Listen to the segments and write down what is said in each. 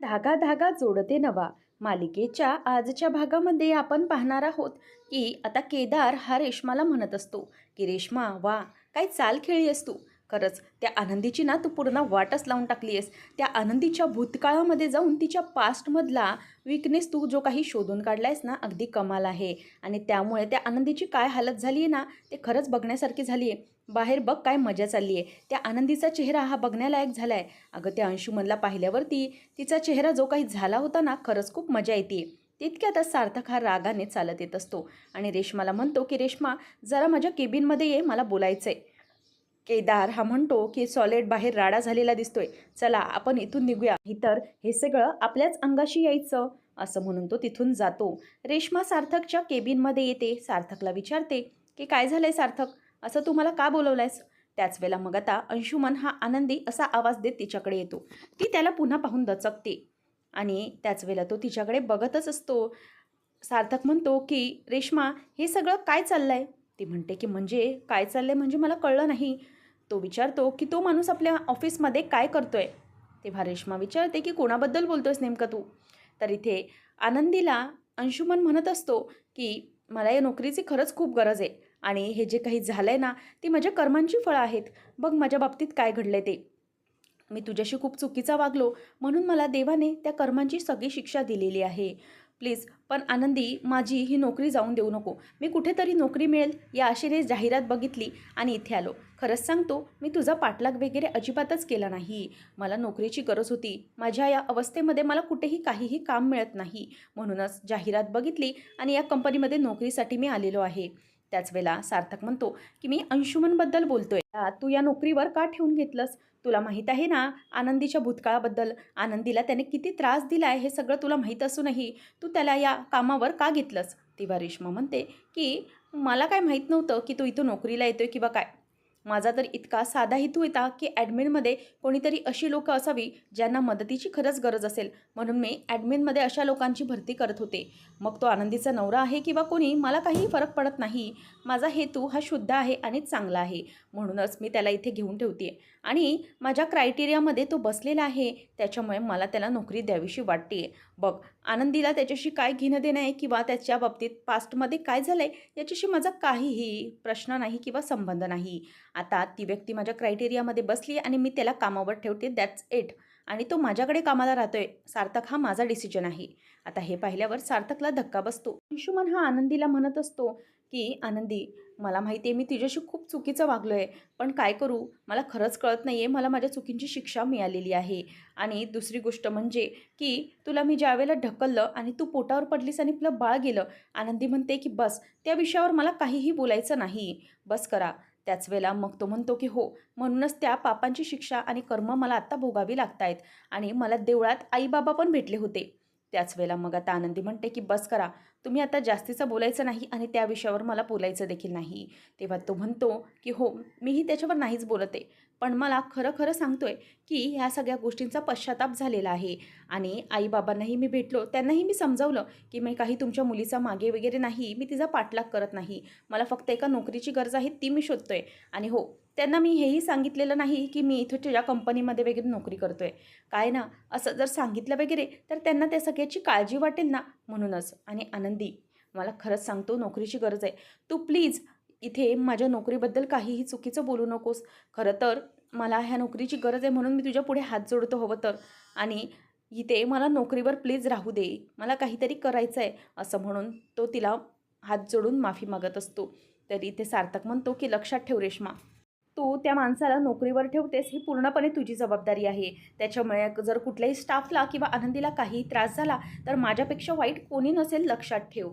धागा धागा जोडते नवा. मालिकेच्या आजच्या भागामध्ये आपण पाहणार आहोत की आता केदार हा रेश्माला म्हणत असतो की रेश्मा वा काय चाल खेळी असतो तू? खरंच त्या आनंदीची ना तू पूर्ण वाटच लावून टाकली आहेस त्या आनंदीच्या भूतकाळामध्ये जाऊन तिच्या पास्टमधला विकनेस तू जो काही शोधून काढला आहेस ना अगदी कमाल आहे. आणि त्यामुळे त्या आनंदीची काय हालत झाली आहे ना ते खरंच बघण्यासारखी झाली आहे बाहेर बघ काय मजा चालली आहे त्या आनंदीचा चेहरा हा बघण्यालायक झाला आहे अगं त्या अंशुमनला पाहिल्यावरती तिचा चेहरा जो काही झाला होता ना खरंच खूप मजा येते तितक्यातच सार्थक हा रागाने चालत येत असतो आणि रेश्माला म्हणतो की रेश्मा जरा माझ्या केबिनमध्ये ये मला बोलायचं आहे केदार हा म्हणतो की सॉलिड बाहेर राडा झालेला दिसतोय. चला आपण इथून निघूया. इतर हे सगळं आपल्याच अंगाशी यायचं असं म्हणून तो तिथून जातो. रेश्मा सार्थकच्या केबिनमध्ये येते. सार्थकला विचारते की काय झालंय सार्थक? असं तू मला का बोलवलंयस? त्याच वेळेला मग आता अंशुमन हा आनंदी असा आवाज देत तिच्याकडे येतो. ती त्याला पुन्हा पाहून दचकते. आणि त्याच वेळेला तो तिच्याकडे बघतच असतो. सार्थक म्हणतो की रेश्मा हे सगळं काय चाललं आहे ती म्हणते की म्हणजे काय चाललं आहे म्हणजे मला कळलं नाही. तो विचारतो की तो माणूस आपल्या ऑफिसमध्ये काय करतो आहे तेव्हा रेश्मा विचारते की कोणाबद्दल बोलतोयस नेमकं तू? तर इथे आनंदीला अंशुमन म्हणत असतो की मला या नोकरीची खरंच खूप गरज आहे. आणि हे जे काही झालं आहे ना ती माझ्या कर्मांची फळं आहेत. बघ माझ्या बाबतीत काय घडलं ते. मी तुझ्याशी खूप चुकीचा वागलो म्हणून मला देवाने त्या कर्मांची सगळी शिक्षा दिलेली आहे. प्लीज पण आनंदी माझी ही नोकरी जाऊन देऊ नको. मी कुठेतरी नोकरी मिळेल या आशेने जाहिरात बघितली आणि इथे आलो. खरंच सांगतो मी तुझा पाठलाग वगैरे अजिबातच केला नाही. मला नोकरीची गरज होती. माझ्या या अवस्थेमध्ये मला कुठेही काहीही काम मिळत नाही. म्हणूनच जाहिरात बघितली आणि या कंपनीमध्ये नोकरीसाठी मी आलेलो आहे. त्याच वेळेला सार्थक म्हणतो की मी अंशुमनबद्दल बोलतोय. तू या नोकरीवर का ठेवून घेतलंस? तुला माहीत आहे ना आनंदीच्या भूतकाळाबद्दल? आनंदीला त्याने किती त्रास दिला आहे हे सगळं तुला माहीत असूनही तू त्याला या कामावर का घेतलंस? तेव्हा रेश्मा म्हणते की मला काय माहीत नव्हतं की तू इथं नोकरीला येतोय किंवा काय? माझा तर इतका साधा हेतू येता की ॲडमिनमध्ये कोणीतरी अशी लोकं असावी ज्यांना मदतीची खरंच गरज असेल. म्हणून मी ॲडमिनमध्ये अशा लोकांची भरती करत होते. मग तो आनंदीचा नवरा आहे किंवा कोणी मला काहीही फरक पडत नाही. माझा हेतू हा शुद्ध आहे आणि चांगला आहे. म्हणूनच मी त्याला इथे घेऊन ठेवते आणि माझ्या क्रायटेरियामध्ये तो बसलेला आहे. त्याच्यामुळे मला त्याला नोकरी द्यावीशी वाटते बघ आनंदीला त्याच्याशी काय घेणं देणं आहे किंवा त्याच्या बाबतीत पास्टमध्ये काय झालं आहे याच्याशी माझा काहीही प्रश्न नाही किंवा संबंध नाही. आता ती व्यक्ती माझ्या क्रायटेरियामध्ये बसली आणि मी त्याला कामावर ठेवते दॅट्स इट आणि तो माझ्याकडे कामाला राहतोय. सार्थक हा माझा डिसिजन आहे. आता हे पाहिल्यावर सार्थकला धक्का बसतो. अंशुमन हा आनंदीला म्हणत असतो की आनंदी मला माहिती आहे मी तुझ्याशी खूप चुकीचं वागलो आहे पण काय करू? मला खरंच कळत नाही आहे मला माझ्या चुकींची शिक्षा मिळालेली आहे. आणि दुसरी गोष्ट म्हणजे की तुला मी ज्यावेळेला ढकललं आणि तू पोटावर पडलीस आणि तुला बाळ गेलं आनंदी म्हणते की बस त्या विषयावर मला काहीही बोलायचं नाही. बस करा. त्याच वेळेला मग तो म्हणतो की हो. म्हणूनच त्या पापांची शिक्षा आणि कर्म मला आत्ता भोगावी लागत आहेत आणि मला देवळात आईबाबा पण भेटले होते. त्याच वेळेला मग आता आनंदी म्हणते की बस करा. तुम्ही आता जास्तीचं बोलायचं नाही आणि त्या विषयावर मला बोलायचं देखील नाही. तेव्हा तो म्हणतो की हो मीही त्याच्यावर नाहीच बोलत आहे. पण मला खरं खरं सांगतोय की ह्या सगळ्या गोष्टींचा पश्चाताप झालेला आहे. आणि आईबाबांनाही मी भेटलो त्यांनाही मी समजावलं की मी काही तुमच्या मुलीचा मागे वगैरे नाही. मी तिचा पाठलाग करत नाही. मला फक्त एका नोकरीची गरज आहे ती मी शोधतोय. आणि हो त्यांना मी हेही सांगितलेलं नाही की मी इथं तुझ्या कंपनीमध्ये वगैरे नोकरी करतो आहे काय ना? असं जर सांगितलं वगैरे तर त्यांना त्या सगळ्याची काळजी वाटेल ना? म्हणूनच. आणि आनंदी मला खरंच सांगतो नोकरीची गरज आहे. तू प्लीज इथे माझ्या नोकरीबद्दल काहीही चुकीचं बोलू नकोस. खरं तर मला ह्या नोकरीची गरज आहे म्हणून मी तुझ्या पुढे हात जोडतो हवं तर. आणि इथे मला नोकरीवर प्लीज राहू दे. मला काहीतरी करायचं आहे असं म्हणून तो तिला हात जोडून माफी मागत असतो. तरी इथे सार्थक म्हणतो की लक्षात ठेव रेश्मा. तू त्या माणसाला नोकरीवर ठेवतेस ही पूर्णपणे तुझी जबाबदारी आहे. त्याच्यामुळे जर कुठल्याही स्टाफला किंवा आनंदीला काही त्रास झाला तर माझ्यापेक्षा वाईट कोणी नसेल लक्षात ठेव.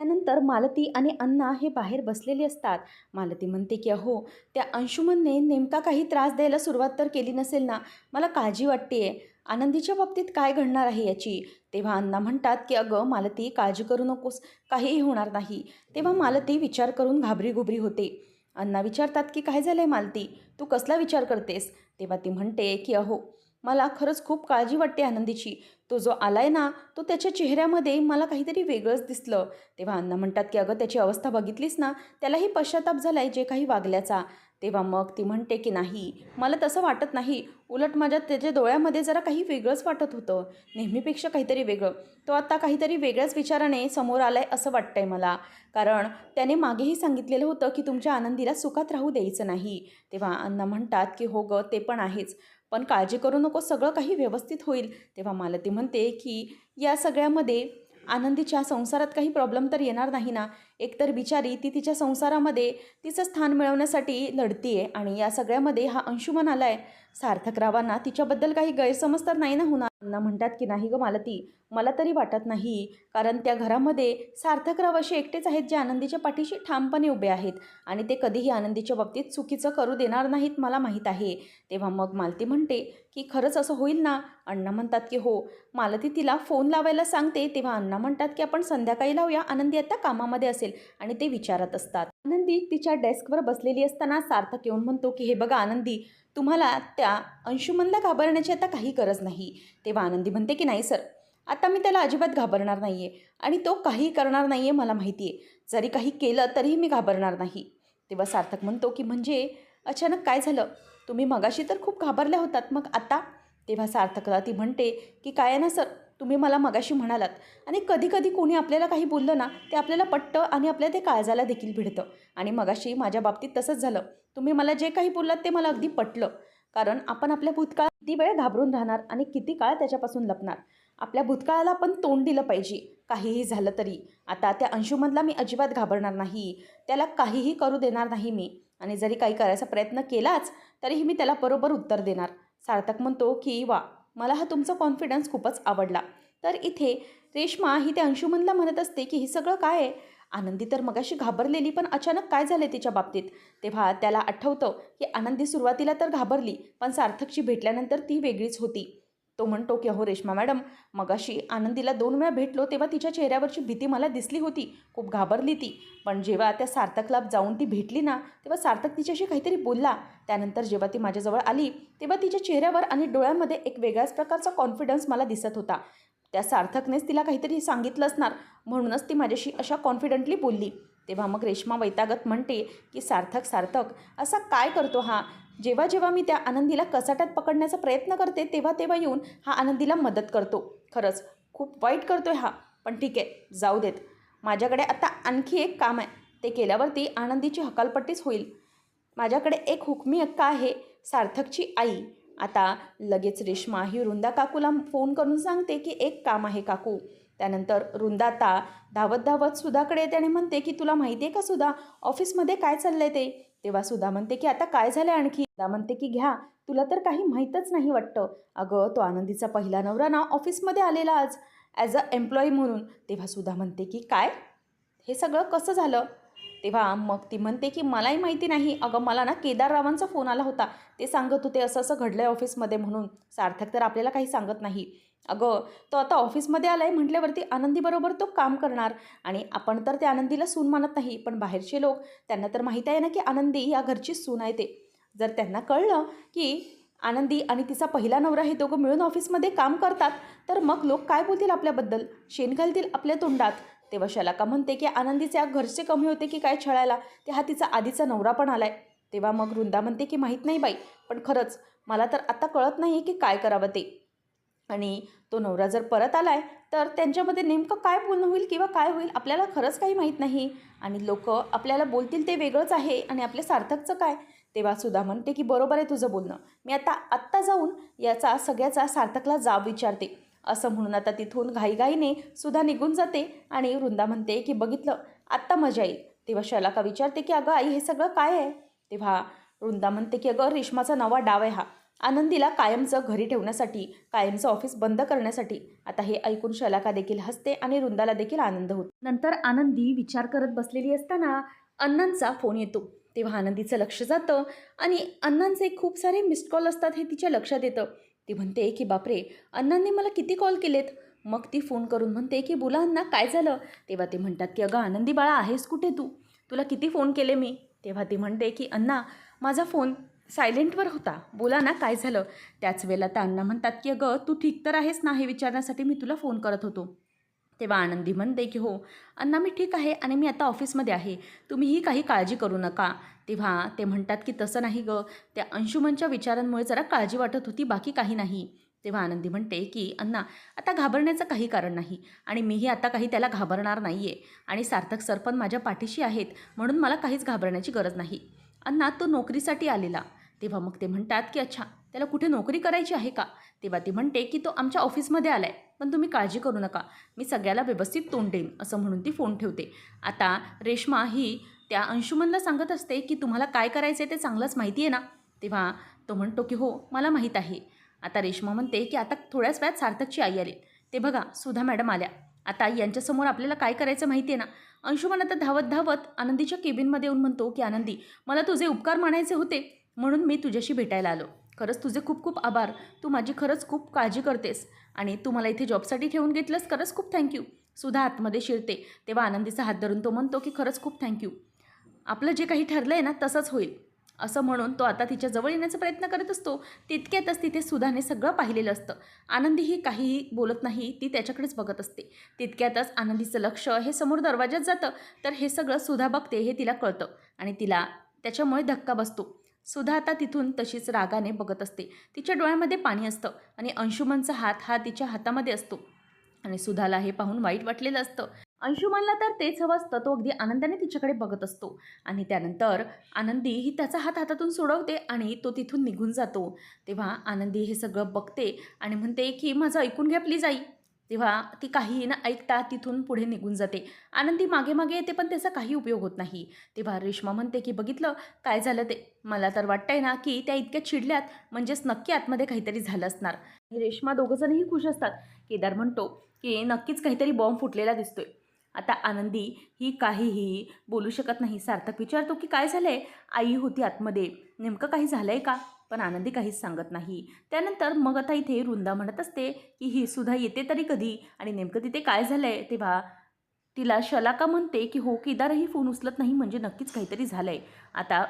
त्यानंतर मालती आणि अण्णा हे बाहेर बसलेले असतात. मालती म्हणते की अहो त्या अंशुमनने नेमका काही त्रास द्यायला सुरुवात तर केली नसेल ना? मला काळजी वाटते आनंदीच्या बाबतीत काय घडणार आहे याची? तेव्हा अण्णा म्हणतात की अगं मालती काळजी करू नकोस. काहीही होणार नाही. तेव्हा मालती विचार करून घाबरी घुबरी होते. अण्णा विचारतात की काय झालं आहे मालती? तू कसला विचार करतेस? तेव्हा ती म्हणते की अहो मला खरंच खूप काळजी वाटते आनंदीची. तो जो आलाय ना तो त्याच्या चेहऱ्यामध्ये मला काहीतरी वेगळंच दिसलं. तेव्हा अण्णा म्हणतात की अगं त्याची अवस्था बघितलीस ना त्यालाही पश्चाताप झाला आहे जे काही वागल्याचा. तेव्हा मग ती म्हणते की नाही मला तसं वाटत नाही. उलट माझ्या त्याच्या डोळ्यामध्ये जरा काही वेगळंच वाटत होतं. नेहमीपेक्षा काहीतरी वेगळं. तो आता काहीतरी वेगळ्याच विचाराने समोर आला आहे असं आहे मला. कारण त्याने मागेही सांगितलेलं होतं की तुमच्या आनंदीला सुखात राहू द्यायचं नाही. तेव्हा अण्णा म्हणतात की हो गं ते पण आहेच. पण काळजी करू नको सगळं काही व्यवस्थित होईल. तेव्हा मला ती म्हणते की या सगळ्यामध्ये आनंदीच्या संसारात काही प्रॉब्लेम तर येणार नाही ना? एकतर बिचारी ती तिच्या संसारामध्ये तिचं स्थान मिळवण्यासाठी लढतीये आणि या सगळ्यामध्ये हा अंशुमन आला आहे सार्थकरावांना तिच्याबद्दल काही गैरसमज तर नाही ना होणार? ना म्हणतात की नाही गं मालती मला तरी वाटत नाही. कारण त्या घरामध्ये सार्थकराव असे एकटेच आहेत जे आनंदीच्या पाठीशी ठामपणे उभे आहेत आणि ते कधीही आनंदीच्या बाबतीत चुकीचं करू देणार नाहीत मला माहीत आहे. तेव्हा मग मालती म्हणते की खरंच असं होईल ना? अण्णा म्हणतात की हो. मालती तिला फोन लावायला सांगते. तेव्हा अण्णा म्हणतात की आपण संध्याकाळी लावूया. आनंदी आता कामामध्ये असेल. आणि ते विचारत असतात. आनंदी तिच्या डेस्कवर बसलेली असताना सार्थक येऊन म्हणतो की हे बघा आनंदी तुम्हाला त्या अंशुमनला घाबरण्याची आता काही गरज नाही. तेव्हा आनंदी म्हणते की नाही सर. आता मी त्याला अजिबात घाबरणार नाही आहे आणि तो काही करणार नाही आहे मला माहिती आहे जरी काही केलं तरीही मी घाबरणार नाही. तेव्हा सार्थक म्हणतो की म्हणजे अचानक काय झालं? तुम्ही मगाशी तर खूप घाबरल्या होतात. मग आता? तेव्हा सार्थकला ती म्हणते की काय आहे ना सर? तुम्ही मला मगाशी म्हणालात. आणि कधी कधी कोणी आपल्याला काही बोललं ना ते आपल्याला पटतं आणि आपल्या ते काळजाला देखील भिडतं. आणि मगाशी माझ्या बाबतीत तसंच झालं. तुम्ही मला जे काही बोललात ते मला अगदी पटलं. कारण आपण आपल्या भूतकाळ किती वेळ घाबरून राहणार आणि किती काळ त्याच्यापासून लपणार? आपल्या भूतकाळाला आपण तोंड दिलं पाहिजे. काहीही झालं तरी. आता त्या अंशुमधला मी अजिबात घाबरणार नाही. त्याला काहीही करू देणार नाही मी. आणि जरी काही करायचा प्रयत्न केलाच तरीही मी त्याला बरोबर उत्तर देणार. सार्थक म्हणतो की वा मला हा तुमचा कॉन्फिडन्स खूपच आवडला. तर इथे रेश्मा ही त्या अंशुमनला म्हणत असते की हे सगळं काय आहे? आनंदी तर मगाशी घाबरलेली पण अचानक काय झाले तिच्या बाबतीत? तेव्हा त्याला आठवतं की आनंदी सुरुवातीला तर घाबरली पण सार्थकशी भेटल्यानंतर ती वेगळीच होती. तो म्हणतो की अहो रेश्मा मॅडम मगाशी आनंदीला दोन वेळा भेटलो तेव्हा तिच्या चेहऱ्यावरची भीती मला दिसली होती. खूप घाबरली ती. पण जेव्हा त्या सार्थकला जाऊन ती भेटली ना तेव्हा सार्थक तिच्याशी काहीतरी बोलला. त्यानंतर जेव्हा ती माझ्याजवळ आली तेव्हा तिच्या चेहऱ्यावर आणि डोळ्यामध्ये एक वेगळ्याच प्रकारचा कॉन्फिडन्स मला दिसत होता. त्या सार्थकनेच तिला काहीतरी सांगितलं असणार म्हणूनच ती माझ्याशी अशा कॉन्फिडंटली बोलली. तेव्हा मग रेश्मा वैतागत म्हणते की सार्थक सार्थक असा काय करतो हा? जेव्हा जेव्हा मी त्या आनंदीला कसाट्यात पकडण्याचा प्रयत्न करते तेव्हा तेव्हा येऊन हा आनंदीला मदत करतो. खरंच खूप वाईट करतो आहे हा पण ठीक आहे जाऊ देत. माझ्याकडे आता आणखी एक काम आहे. ते केल्यावरती आनंदीची हकालपट्टीच होईल. माझ्याकडे एक हुकमी अक्का आहे सार्थकची आई. आता लगेच रेश्मा ही रुंदा काकूला फोन करून सांगते की एक काम आहे काकू. त्यानंतर रुंदा आता धावत धावत सुधाकडे येते आणि म्हणते की तुला माहिती आहे का सुधा ऑफिसमध्ये काय चाललं आहे ते? तेव्हा सुधा म्हणते की आता काय झालं आणखी? दा म्हणते की घ्या तुला तर काही माहीतच नाही वाटतं. अगं तो आनंदीचा पहिला नवरा ना ऑफिसमध्ये आलेला आज. ॲज अ एम्प्लॉई म्हणून. तेव्हा सुद्धा म्हणते की काय? हे सगळं कसं झालं? तेव्हा मग ती म्हणते की मलाही माहिती नाही. अगं मला ना केदाररावांचा फोन आला होता. ते सांगत होते असं असं घडलं आहे ऑफिसमध्ये म्हणून. सार्थक तर आपल्याला काही सांगत नाही. अगं तो आता ऑफिसमध्ये आला आहे म्हटल्यावरती आनंदीबरोबर तो काम करणार. आणि आपण तर त्या आनंदीला सून मानत नाही पण बाहेरचे लोक त्यांना तर माहीत आहे ना की आनंदी या घरची सून आहे ते. जर त्यांना कळलं की आनंदी आणि तिचा पहिला नवरा हे दोघं मिळून ऑफिसमध्ये काम करतात तर मग लोक काय बोलतील आपल्याबद्दल? शेण घालतील आपल्या तोंडात? तेव्हा शलाका म्हणते की आनंदीचे या घरचे कमी होते की काय छळायला? ते हा तिचा आधीचा नवरा पण आलाय. तेव्हा मग वृंदा म्हणते की माहीत नाही बाई पण खरंच मला तर आता कळत नाही की काय करावं ते. आणि तो नवरा जर परत आलाय तर त्यांच्यामध्ये नेमकं काय बोलणं होईल किंवा काय होईल आपल्याला खरंच काही माहीत नाही. आणि लोक आपल्याला बोलतील ते वेगळंच आहे आणि आपल्या सार्थकचं काय? तेव्हा सुद्धा म्हणते की बरोबर आहे तुझं बोलणं. मी आता आत्ता जाऊन याचा सगळ्याचा सार्थकला जाब विचारते. असं म्हणून आता तिथून घाईघाईने सुद्धा निघून जाते आणि वृंदा म्हणते की बघितलं आत्ता मजा येईल. तेव्हा शलाका विचारते की अगं आई हे सगळं काय आहे? तेव्हा वृंदा म्हणते की अगं रेशमाचा नवा डाव आहे हा. आनंदीला कायमचं घरी ठेवण्यासाठी कायमचं ऑफिस बंद करण्यासाठी. आता हे ऐकून शलाका देखील हसते आणि वृंदाला देखील आनंद होतो. नंतर आनंदी विचार करत बसलेली असताना अण्णांचा फोन येतो. तेव्हा आनंदीचं लक्ष जातं आणि अण्णांचे खूप सारे मिस्ड कॉल असतात हे तिच्या लक्षात येतं. ती म्हणते की बापरे अण्णांनी मला किती कॉल केलेत? मग ती फोन करून म्हणते की बोला अण्णा काय झालं? तेव्हा ते म्हणतात की अगं आनंदी बाळा आहेस कुठे तू? तुला किती फोन केले मी? तेव्हा ती म्हणते की अण्णा माझा फोन सायलेंटवर होता. बोला ना काय झालं? त्याच वेळेला त्या अण्णा म्हणतात की अगं तू ठीक तर आहेस ना हे विचारण्यासाठी मी तुला फोन करत होतो. तेव्हा आनंदी म्हणते की हो अण्णा मी ठीक आहे आणि मी आता ऑफिसमध्ये आहे. तुम्हीही काही काळजी करू नका. तेव्हा ते म्हणतात की तसं नाही गं. त्या अंशुमनच्या विचारांमुळे जरा काळजी वाटत होती बाकी काही नाही. तेव्हा आनंदी म्हणते की अण्णा आता घाबरण्याचं काही कारण नाही आणि मीही आता काही त्याला घाबरणार नाही आहे आणि सार्थक सरपण माझ्या पाठीशी आहेत म्हणून मला काहीच घाबरण्याची गरज नाही. अण्णा तो नोकरीसाठी आलेला. तेव्हा मग ते म्हणतात की अच्छा त्याला कुठे नोकरी करायची आहे का? तेव्हा ती म्हणते की तो आमच्या ऑफिसमध्ये आला आहे पण तुम्ही काळजी करू नका. मी सगळ्याला व्यवस्थित तोंड देईन असं म्हणून ती फोन ठेवते. आता रेश्मा ही त्या अंशुमनला सांगत असते की तुम्हाला काय करायचं आहे ते चांगलंच माहिती आहे ना? तेव्हा तो म्हणतो की हो मला माहीत आहे. आता रेश्मा म्हणते की आता थोड्याच वेळात सार्थकची आई आली. ते बघा सुधा मॅडम आल्या. आता यांच्यासमोर आपल्याला काय करायचं माहिती आहे ना? अंशुमन आता धावत धावत आनंदीच्या केबिनमध्ये येऊन म्हणतो की आनंदी मला तुझे उपकार मानायचे होते. म्हणून मी तुझ्याशी भेटायला आलो. खरंच तुझे खूप खूप आभार. तू माझी खरंच खूप काळजी करतेस. आणि तू मला इथे जॉबसाठी ठेवून घेतलंस. खरंच खूप थँक्यू सुद्धा आतमध्ये शिरते. तेव्हा आनंदीचा हात धरून तो म्हणतो की खरंच खूप थँक्यू आपलं जे काही ठरलं आहे ना तसंच होईल. असं म्हणून तो आता तिच्या जवळ येण्याचा प्रयत्न करत असतो. तितक्यातच तिथे सुधाने सगळं पाहिलेलं असतं. आनंदी ही काहीही बोलत नाही ती त्याच्याकडेच बघत असते. तितक्यातच आनंदीचं लक्ष हे समोर दरवाज्यात जातं. तर हे सगळं सुधा बघते हे तिला कळतं. आणि तिला त्याच्यामुळे धक्का बसतो. सुधा आता तिथून तशीच रागाने बघत असते. तिच्या डोळ्यामध्ये पाणी असतं आणि अंशुमनचा हात हा तिच्या हातामध्ये असतो. आणि सुधाला हे पाहून वाईट वाटलेलं असतं. अंशुमनला तर तेच हवं असतं. तो अगदी आनंदाने तिच्याकडे बघत असतो. आणि त्यानंतर आनंदी ही त्याचा हात हातातून सोडवते आणि तो तिथून निघून जातो. तेव्हा आनंदी हे सगळं बघते आणि म्हणते की माझं ऐकून घ्या प्लीज आई. तेव्हा ती काही न ऐकता तिथून पुढे निघून जाते. आनंदी मागे मागे येते पण त्याचा काही उपयोग होत नाही. तेव्हा रेश्मा म्हणते की बघितलं? काय झालं ते? मला तर वाटतंय ना की त्या इतक्या चिडल्यात म्हणजेच नक्की आतमध्ये काहीतरी झालं असणार. रेश्मा दोघंजणही खुश असतात. केदार म्हणतो की नक्कीच काहीतरी बॉम्ब फुटलेला दिसतोय. आता आनंदी ही काहीही बोलू शकत नाही. सार्थक विचारतो की काय झालं आहे आई होती आतमध्ये. नेमकं काही झालं आहे का? पण आनंदी काहीच सांगत नाही. त्यानंतर मग आता इथे वृंदा म्हणत असते की ही सुद्धा येते तरी कधी? आणि नेमकं तिथे काय झालं आहे तेव्हा तिला शलाका म्हणते की हो केदारही फोन उचलत नाही म्हणजे नक्कीच काहीतरी झालं आहे आता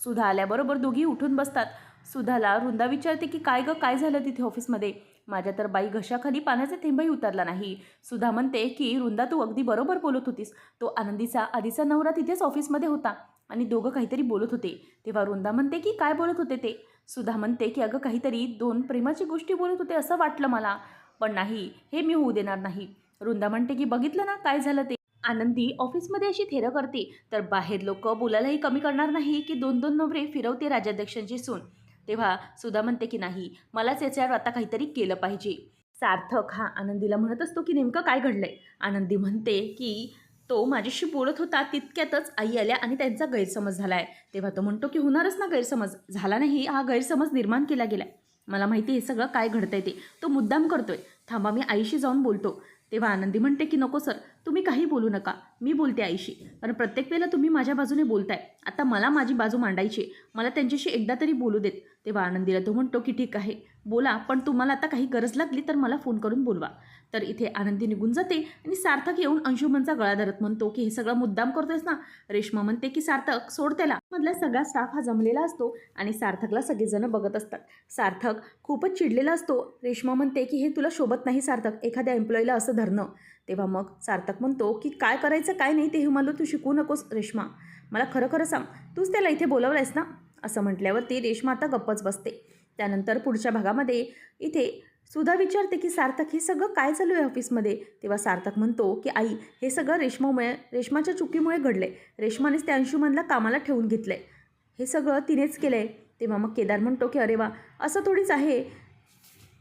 सुधा आल्याबरोबर दोघी उठून बसतात. सुधाला वृंदा विचारते की काय गं काय झालं तिथे ऑफिसमध्ये? माझ्या तर बाई घशाखाली पाण्याचा थेंबही उतरला नाही. सुधा म्हणते की वृंदा तू अगदी बरोबर बोलत होतीस. तो आनंदीचा आधीचा नवरा तिथेच ऑफिसमध्ये होता आणि दोघं काहीतरी बोलत होते. तेव्हा वृंदा म्हणते की काय बोलत होते ते? सुधा म्हणते की अगं काहीतरी दोन प्रेमाची गोष्टी बोलत होते असं वाटलं मला पण नाही हे मी होऊ देणार नाही. वृंदा म्हणते की बघितलं ना काय झालं ते? आनंदी ऑफिसमध्ये अशी थेरं करते तर बाहेर लोक बोलायलाही कमी करणार नाही की दोन दोन नवरे फिरवते राजाध्यक्षांची सून. तेव्हा सुधा म्हणते की नाही मलाच याच्यावर आता काहीतरी केलं पाहिजे. सार्थक हा आनंदीला म्हणत असतो की नेमकं काय घडलंय? आनंदी म्हणते की तो माझ्याशी बोलत होता तितक्यातच आई आल्या आणि त्यांचा गैरसमज झाला आहे तेव्हा तो म्हणतो की होणारच ना गैरसमज. झाला नाही हा गैरसमज निर्माण केला गेला मला माहिती हे सगळं काय घडतंय ते. तो मुद्दाम करतोय. थांबा मी आईशी जाऊन बोलतो. तेव्हा आनंदी म्हणते की नको सर. तुम्ही काही बोलू नका. मी बोलते आईशी. कारण प्रत्येक वेळेला तुम्ही माझ्या बाजूने बोलताय. आता मला माझी बाजू मांडायची मला त्यांच्याशी एकदा तरी बोलू देत. तेव्हा आनंदीला तो म्हणतो की ठीक आहे. बोला पण तुम्हाला आता काही गरज लागली तर मला फोन करून बोलवा. तर इथे आनंदी निघून जाते आणि सार्थक येऊन अंशुमनचा गळा धरत म्हणतो की हे सगळं मुद्दाम करतोयस ना? रेश्मा म्हणते की सार्थक सोड त्याला. मधला सगळा स्टाफ हा जमलेला असतो आणि सार्थकला सगळेजण बघत असतात. सार्थक खूपच चिडलेला असतो. रेश्मा म्हणते की हे तुला शोभत नाही सार्थक. एखाद्या एम्प्लॉईला असं धरणं. तेव्हा मग सार्थक म्हणतो की काय करायचं काय नाही ते मला तू शिकू नकोस रेश्मा. मला खरं खरं सांग तूच त्याला इथे बोलवलंयस ना? असं म्हटल्यावर ती रेश्मा आता गप्पच बसते. त्यानंतर पुढच्या भागामध्ये इथे सुधा विचारते की सार्थक हे सगळं काय चालू आहे ऑफिसमध्ये? तेव्हा सार्थक म्हणतो की आई हे सगळं रेश्मामुळे रेश्माच्या चुकीमुळे घडलं आहे रेश्मानेच त्या अंशुमनला कामाला ठेवून घेतलं आहे हे सगळं तिनेच केलं आहे तेव्हा मग केदार म्हणतो की अरे वा असं थोडीच आहे.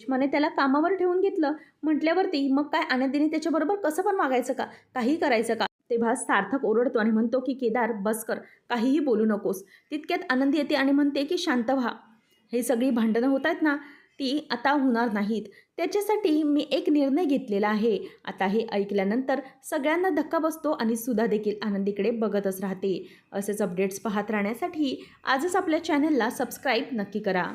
रेश्माने त्याला कामावर ठेवून घेतलं. म्हटल्यावरती मग काय? आनंदीने त्याच्याबरोबर कसं पण वागायचं का? काही करायचं का? तेव्हा सार्थक ओरडतो आणि म्हणतो की केदार बस कर. काहीही बोलू नकोस. तितक्यात आनंदी येते आणि म्हणते की शांत व्हा. हे सगळी भांडणं होत आहेत ना ती आता होणार नाहीत. त्याच्यासाठी मी एक निर्णय घेतलेला आहे. आता हे ऐकल्यानंतर सगळ्यांना धक्का बसतो आणि सुद्धा देखील आनंदीकडे बघतच राहते. असेच अपडेट्स पाहत राहण्यासाठी आजच आपल्या चॅनलला सबस्क्राईब नक्की करा.